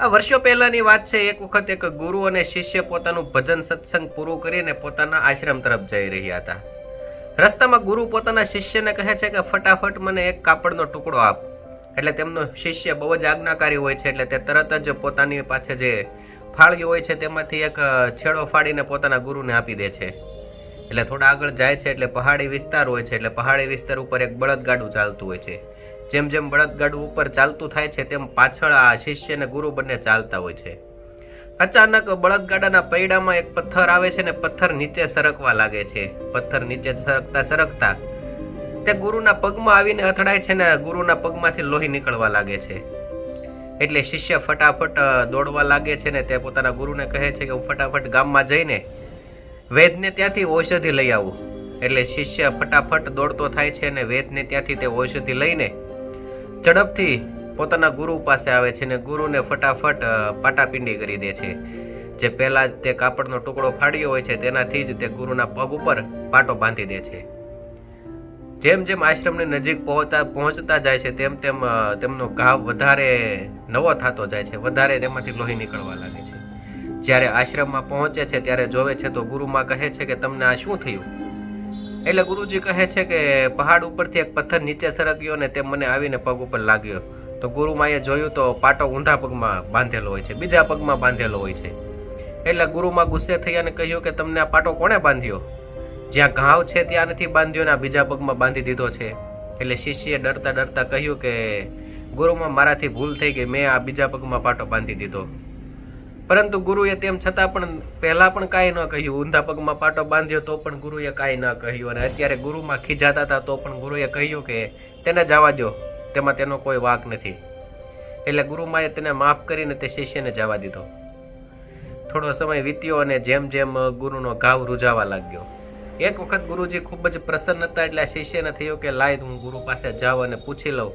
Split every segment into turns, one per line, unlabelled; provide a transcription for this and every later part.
આ વર્ષો પહેલાની વાત છે, એક વખત એક ગુરુ અને શિષ્ય પોતાનું ભજન સત્સંગ પૂરું કરીને પોતાના આશ્રમ તરફ જઈ રહ્યા હતા. રસ્તામાં ગુરુ પોતાના શિષ્યને કહે છે કે, ફટાફટ મને એક કાપડનો ટુકડો આપ. એટલે તેમનો શિષ્ય બહુ જ આજ્ઞાકારી હોય છે, એટલે તે તરત જ પોતાની પાસે જે ફાળ્યું હોય છે, તેમાંથી એક છેડો ફાડીને પોતાના ગુરુને આપી દે છે. એટલે થોડા આગળ જાય છે, એટલે પહાડી વિસ્તાર હોય છે, એટલે પહાડી વિસ્તાર ઉપર એક બળદગાડું ચાલતું હોય છે. જેમ જેમ બળદગાડું ઉપર ચાલતું થાય છે, તેમ પાછળ આ શિષ્ય અને ગુરુ બંને ચાલતા હોય છે. અચાનક બળદગાડાના પૈડામાં એક પથ્થર આવે છે ને પથ્થર નીચે સરકવા લાગે છે. પથ્થર નીચે સરકતા સરકતા તે ગુરુના પગમાં આવીને અથડાય છે ને ગુરુના પગમાંથી લોહી નીકળવા લાગે છે. એટલે શિષ્ય ફટાફટ દોડવા લાગે છે ને તે પોતાના ગુરુને કહે છે કે હું ફટાફટ ગામમાં જઈને વેદને ત્યાંથી ઔષધિ લઈ આવું. એટલે શિષ્ય ફટાફટ દોડતો થાય છે અને વેદને ત્યાંથી તે ઔષધિ લઈને ઝડપથી પોતાના ગુરુ પાસે આવે છે અને ગુરુને ફટાફટ પાટાપિંડી કરી દે છે. જે પહેલા જ તે કાપડનો ટુકડો ફાડ્યો હોય છે, તેનાથી જ તે ગુરુના પગ ઉપર પાટો બાંધી દે છે. જેમ જેમ આશ્રમની નજીક પહોંચતા પહોંચતા જાય છે, તેમ તેમ તેમનો ઘાવ વધારે નવો થતો જાય છે, વધારે તેમાંથી લોહી નીકળવા લાગે છે. જ્યારે આશ્રમમાં પહોંચે છે, ત્યારે જોવે છે તો ગુરુમાં કહે છે કે, તમને આ શું થયું? એટલે ગુરુજી કહે છે કે પહાડ ઉપરથી એક પથ્થર નીચે સરક્યો ને તે મને આવીને પગ ઉપર લાગ્યો. તો ગુરુમાએ જોયું તો પાટો ઊંધા પગમાં બાંધેલો હોય છે, બીજા પગમાં બાંધેલો હોય છે. એટલે ગુરુમાં ગુસ્સે થઈ અને કહ્યું કે તમને આ પાટો કોણે બાંધ્યો? જ્યાં ઘાવ છે ત્યાં નથી બાંધ્યો ને આ બીજા પગમાં બાંધી દીધો છે. એટલે શિષ્યએ ડરતા ડરતા કહ્યું કે ગુરુમાં મારાથી ભૂલ થઈ ગઈ, મેં આ બીજા પગમાં પાટો બાંધી દીધો. પરંતુ ગુરુએ તેમ છતાં પણ પહેલાં પણ કાંઈ ન કહ્યું. ઊંધા પગમાં પાટો બાંધ્યો તો પણ ગુરુએ કાંઈ ન કહ્યું. અને અત્યારે ગુરુમાં ખીજાતા હતા તો પણ ગુરુએ કહ્યું કે તેને જવા દો તેમાં તેનો કોઈ વાક નથી. એટલે ગુરુમાએ તેને માફ કરીને તે શિષ્યને જવા દીધો. થોડો સમય વીત્યો અને જેમ જેમ ગુરુનો ઘાવ રૂજાવા લાગ્યો. એક વખત ગુરુજી ખૂબ જ પ્રસન્ન હતા એટલે શિષ્યને થયું કે લાય, હું ગુરુ પાસે જાઉં અને પૂછી લઉં.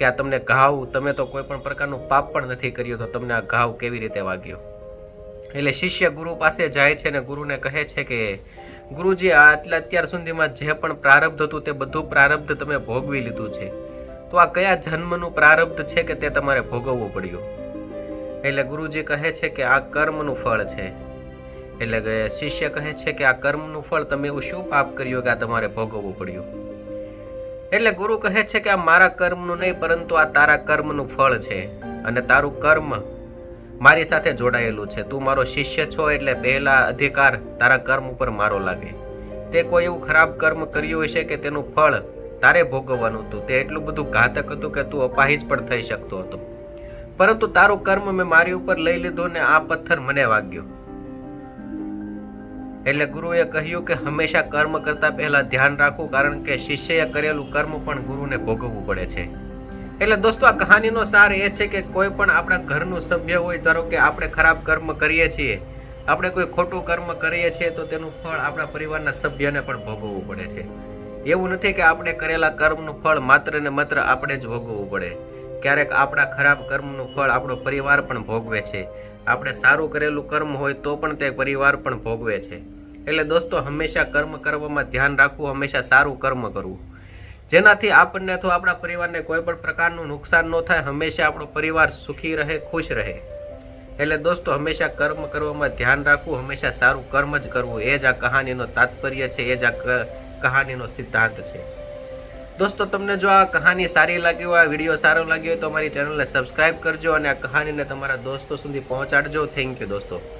કે આ તમને ઘાવ, તમે તો કોઈ પણ પ્રકારનું પાપ પણ નથી કર્યું, તો તમને આ ઘાવ કેવી રીતે વાગ્યો? એટલે શિષ્ય ગુરુ પાસે જાય છે અને ગુરુને કહે છે કે, ગુરુજી આટલા અત્યાર સુધીમાં જે પણ પ્રારબ્ધ હતું તે બધું પ્રારબ્ધ તમે ભોગવી લીધું છે. તો આ કયા જન્મનું પ્રારબ્ધ છે કે તે તમારે ભોગવવું પડ્યું? એટલે ગુરુજી કહે છે કે, આ કર્મનું ફળ છે. એટલે શિષ્ય કહે છે કે, આ કર્મનું ફળ તમે એવું શું પાપ કર્યું કે આ તમારે ભોગવવું પડ્યું? એટલે ગુરુ કહે છે કે આ મારા કર્મનું નહીં, પરંતુ આ તારા કર્મનું ફળ છે અને તારું કર્મ મારી સાથે જોડાયેલું છે. તું મારો શિષ્ય છો એટલે પહેલા અધિકાર તારા કર્મ ઉપર મારો લાગે. તે કોઈ એવું ખરાબ કર્મ કર્યું હશે કે તેનું ફળ તારે ભોગવવાનું હતું. તે એટલું બધું ઘાતક હતું કે તું અપાહિજ પણ થઈ શકતો હતો. પરંતુ તારું કર્મ મેં મારી ઉપર લઈ લીધું ને આ પથ્થર મને વાગ્યો. એટલે ગુરુએ કહ્યું કે હંમેશા કર્મ કરતા પહેલા ધ્યાન રાખવું, કારણ કે શિષ્યએ કરેલું કર્મ પણ ગુરુને ભોગવવું પડે છે. એટલે દોસ્તો, આ કહાનીનો સાર એ છે કે કોઈ પણ આપણા ઘરનું સભ્ય હોય, ધારો કે આપણે ખરાબ કર્મ કરીએ છીએ, આપણે કોઈ ખોટું કર્મ કરીએ છીએ, તો તેનું ફળ આપણા પરિવારના સભ્યને પણ ભોગવવું પડે છે. એવું નથી કે આપણે કરેલા કર્મનું ફળ માત્ર ને માત્ર આપણે જ ભોગવવું પડે. ક્યારેક આપણા ખરાબ કર્મનું ફળ આપણો પરિવાર પણ ભોગવે છે. આપણે સારું કરેલું કર્મ હોય તો પણ તે પરિવાર પણ ભોગવે છે. એટલે દોસ્તો, હંમેશા કર્મ કરવામાં ધ્યાન રાખવું, હંમેશા સારું કર્મ કરવું. જેનાથી આપણને અથવા આપણા પરિવારને કોઈ પણ પ્રકારનું નુકસાન ન થાય, હંમેશા આપણો પરિવાર સુખી રહે, ખુશ રહે. એટલે દોસ્તો, હંમેશા કર્મ કરવામાં ધ્યાન રાખવું, હંમેશા સારું કર્મ જ કરવું. એ જ આ કહાનીનો તાત્પર્ય છે, એ જ આ કહાનીનો સિદ્ધાંત છે. દોસ્તો, તમને જો આ કહાની સારી લાગી હોય, આ વીડિયો સારો લાગ્યો હોય તો અમારી ચેનલને સબસ્ક્રાઈબ કરજો અને આ કહાનીને તમારા દોસ્તો સુધી પહોંચાડજો. થેન્ક યુ દોસ્તો.